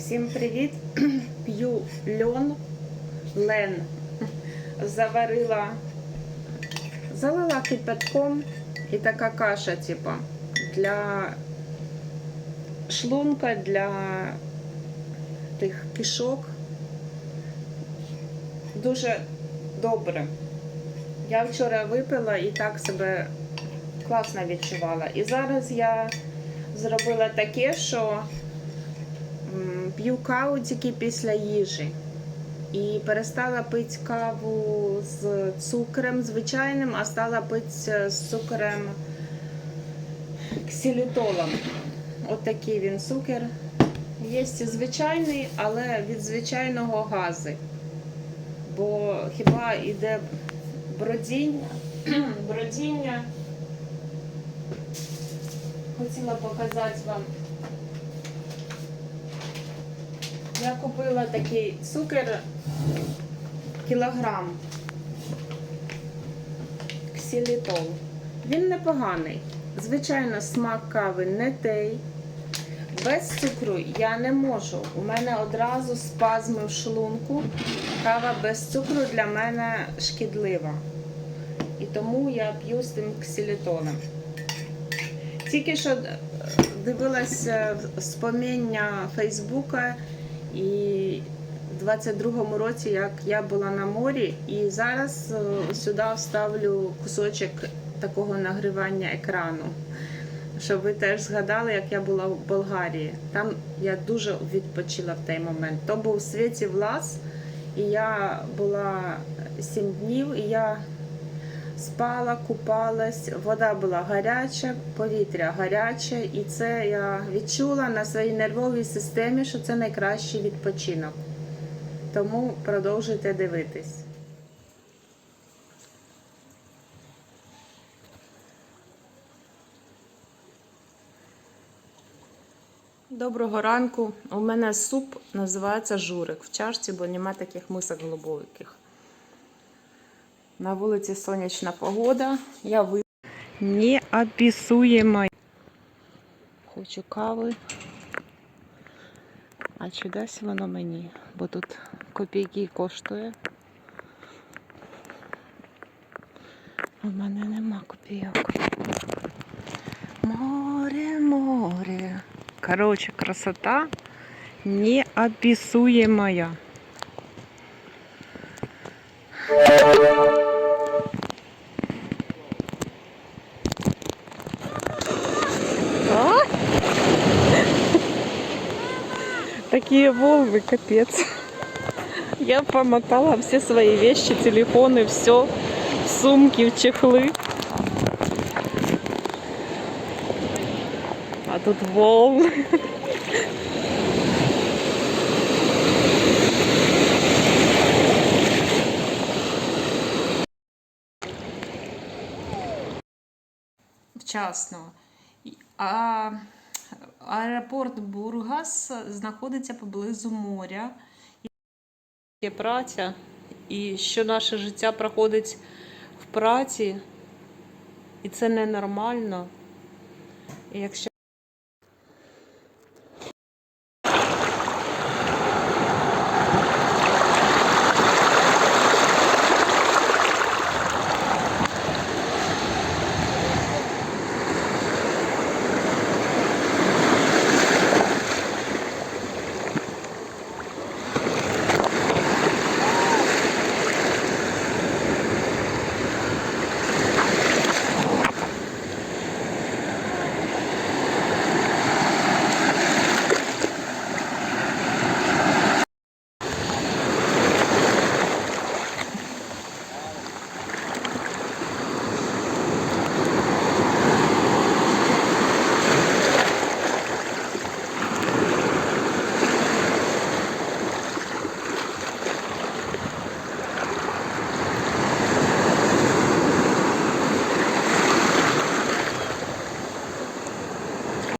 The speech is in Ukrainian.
Всім привіт! П'ю льон, лен. Заварила, залила кипятком і така каша, типу, для шлунка, для тих кишок. Дуже добре. Я вчора випила і так себе класно відчувала. І зараз я зробила таке, що п'ю каву тільки після їжі. І перестала пити каву з цукром звичайним, а стала пити з цукром ксилітолом. От він цукер. Є звичайний, але від звичайного гази. Бо хіба йде бродіння, бродіння. Хотіла показати вам. Я купила такий цукер кілограм ксилітол. Він непоганий. Звичайно, смак кави не той. Без цукру я не можу. У мене одразу спазми в шлунку. Кава без цукру для мене шкідлива. І тому я п'ю з тим ксилітолем. Тільки що дивилася споміння Фейсбука і в 22-му році, як я була на морі, і зараз е, сюди вставлю кусочок такого нагрівання екрану. Щоб ви теж згадали, як я була в Болгарії. Там я дуже відпочила в той момент. То був світі влас, і я була 7 днів, і я спала, купалась, вода була гаряча, повітря гаряче, і це я відчула на своїй нервовій системі, що це найкращий відпочинок. Тому продовжуйте дивитись. Доброго ранку. У мене суп називається журик в чашці, бо немає таких мисок глибоких. На вулиці сонячна погода. Я ви... Неописуємо. Хочу кави. А чи дасть воно мені? Бо тут копійки коштує. У мене нема копійок. Море, море. Короче, красота неописуемая. Такие волны, капец. Я помотала все свои вещи, телефоны, все в сумки, в чехлы. А тут волны. Вчасно. А аеропорт Бургас знаходиться поблизу моря. Є праця, і що наше життя проходить в праці, і це ненормально. І якщо